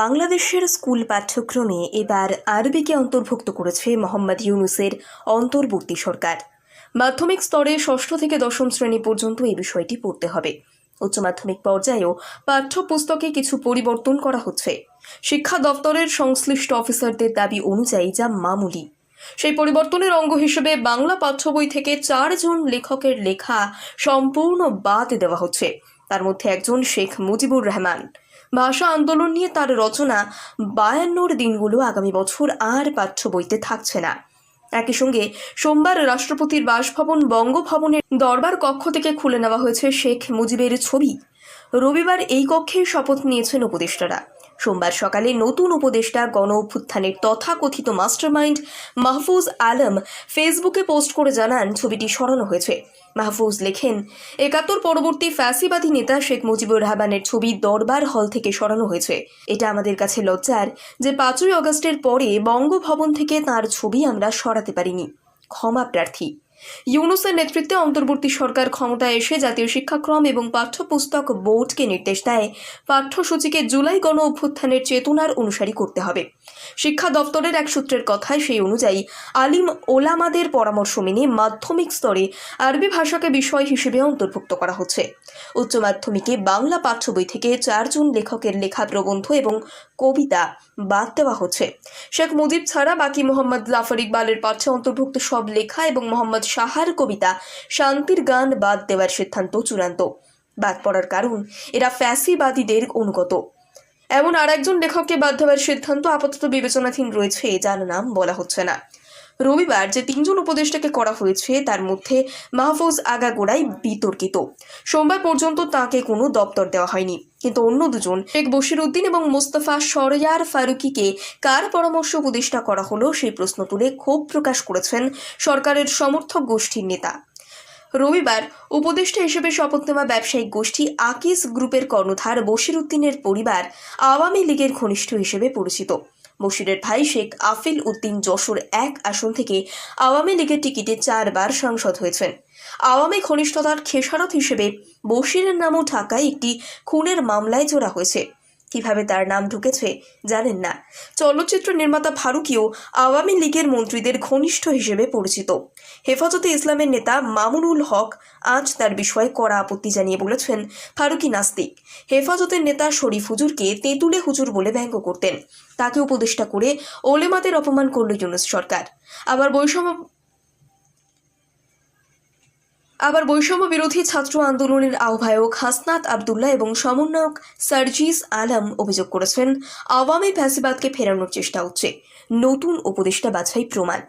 বাংলাদেশের স্কুল পাঠ্যক্রমে এবার আরবিকে অন্তর্ভুক্ত করেছে মোহাম্মদ ইউনুসের অন্তর্বর্তী সরকার। মাধ্যমিক স্তরে ষষ্ঠ থেকে দশম শ্রেণি পর্যন্ত এই বিষয়টি পড়তে হবে। উচ্চ মাধ্যমিক পর্যায়েও পাঠ্যপুস্তকে কিছু পরিবর্তন করা হচ্ছে। শিক্ষা দপ্তরের সংশ্লিষ্ট অফিসারদের দাবি অনুযায়ী যা মামুলি। সেই পরিবর্তনের অঙ্গ হিসেবে বাংলা পাঠ্য বই থেকে চারজন লেখকের লেখা সম্পূর্ণ বাদ দেওয়া হচ্ছে। তার মধ্যে একজন শেখ মুজিবুর রহমান। ভাষা আন্দোলন নিয়ে তার রচনা বায়ান্নর দিনগুলো আগামী বছর আর পাঠ্য বইতে থাকছে না। একই সঙ্গে সোমবার রাষ্ট্রপতির বাসভবন বঙ্গভবনের দরবার কক্ষ থেকে খুলে নেওয়া হয়েছে শেখ মুজিবের ছবি। রবিবার এই কক্ষে শপথ নিয়েছেন উপদেষ্টারা। সোমবার সকালে নতুন উপদেষ্টা গণ অভ্যুত্থানের তথাকথিত মাস্টারমাইন্ড মাহফুজ আলম ফেসবুকে পোস্ট করে জানান ছবিটি সরানো হয়েছে। মাহফুজ লেখেন, একাত্তর পরবর্তী ফ্যাসিবাদী নেতা শেখ মুজিবুর রহমানের ছবি দরবার হল থেকে সরানো হয়েছে। এটা আমাদের কাছে লজ্জার যে পাঁচই অগস্টের পরে বঙ্গভবন থেকে তার ছবি আমরা সরাতে পারিনি। ক্ষমা প্রার্থী। ইউনুসের নেতৃত্বে অন্তর্বর্তী সরকার ক্ষমতায় এসে জাতীয় শিক্ষাক্রম এবং পাঠ্যপুস্তক বোর্ডকে নির্দেশ দেয়। পাঠ্যসূচিকে জুলাই গণ অভ্যুত্থানের চেতনার অনুসারী করতে হবে। শিক্ষা দপ্তরের এক সূত্রের কথায় সেই অনুযায়ী আলিম ওলামাদের পরামর্শ মেনে মাধ্যমিক স্তরে আরবি ভাষাকে বিষয় হিসেবে অন্তর্ভুক্ত করা হচ্ছে। উচ্চ মাধ্যমিকে বাংলা পাঠ্য বই থেকে চারজন লেখকের লেখা প্রবন্ধ এবং কবিতা বাদ দেওয়া হচ্ছে। শেখ মুজিব ছাড়া বাকি মোহাম্মদ জাফর ইকবালের পাঠ্যে অন্তর্ভুক্ত সব লেখা এবং মোহাম্মদ সাহার কবিতা শান্তির গান বাদ দেওয়ার সিদ্ধান্ত চূড়ান্ত। বাদ পড়ার কারণ, এরা ফ্যাসিবাদীদের অনুগত। এমন আর একজন লেখককে বাদ দেওয়ার সিদ্ধান্ত আপাতত বিবেচনাধীন রয়েছে, যার নাম বলা হচ্ছে না। রবিবার যে তিনজন উপদেষ্টাকে করা হয়েছে, তার মধ্যে মাহফুজ আগাগোড়াই বিতর্কিত। সোমবার পর্যন্ত তাকে কোনো দপ্তর দেওয়া হয়নি। কিন্তু অন্য দুজন, শেখ বশির উদ্দিন এবং মোস্তফা সরয়ার ফারুকিকে কার পরামর্শ উপদেষ্টা করা হলো, সেই প্রশ্ন তুলে ক্ষোভ প্রকাশ করেছেন সরকারের সমর্থক গোষ্ঠীর নেতা। রবিবার উপদেষ্টা হিসেবে শপথ নেওয়া ব্যবসায়িক গোষ্ঠী আকিস গ্রুপের কর্ণধার বশির উদ্দিনের পরিবার আওয়ামী লীগের ঘনিষ্ঠ হিসেবে পরিচিত। বশিরের ভাই শেখ আফিল উদ্দিন যশোর এক আসন থেকে আওয়ামী লীগের টিকিটে চারবার সাংসদ হয়েছেন। আওয়ামী ঘনিষ্ঠতার খেসারত হিসেবে বশিরের নামও ঢাকায় একটি খুনের মামলায় জোড়া হয়েছে। কীভাবে তার নাম ঢুকেছে জানেন না। চলচ্চিত্র নির্মাতা ফারুকিও আওয়ামী লীগের মন্ত্রীদের ঘনিষ্ঠ হিসেবে পরিচিত। হেফাজতে ইসলামের নেতা মামুনুল হক আজ তার বিষয়ে কড়া আপত্তি জানিয়ে বলেছেন, ফারুকি নাস্তিক। হেফাজতের নেতা শরীফ হুজুরকে তেঁতুলে হুজুর বলে ব্যঙ্গ করতেন। তাকে উপদেষ্টা করে ওলেমাদের অপমান করল ইউনুস সরকার। আবার বৈষম্য আবার বৈষম্য বিরোধী ছাত্র আন্দোলনের আহ্বায়ক হাসনাত আবদুল্লাহ এবং সমন্বয়ক সার্জিস আলম অভিযোগ করেছেন, আওয়ামী ফ্যাসিবাদকে ফেরানোর চেষ্টা হচ্ছে। নতুন উপদেষ্টা বাছাই প্রমাণ।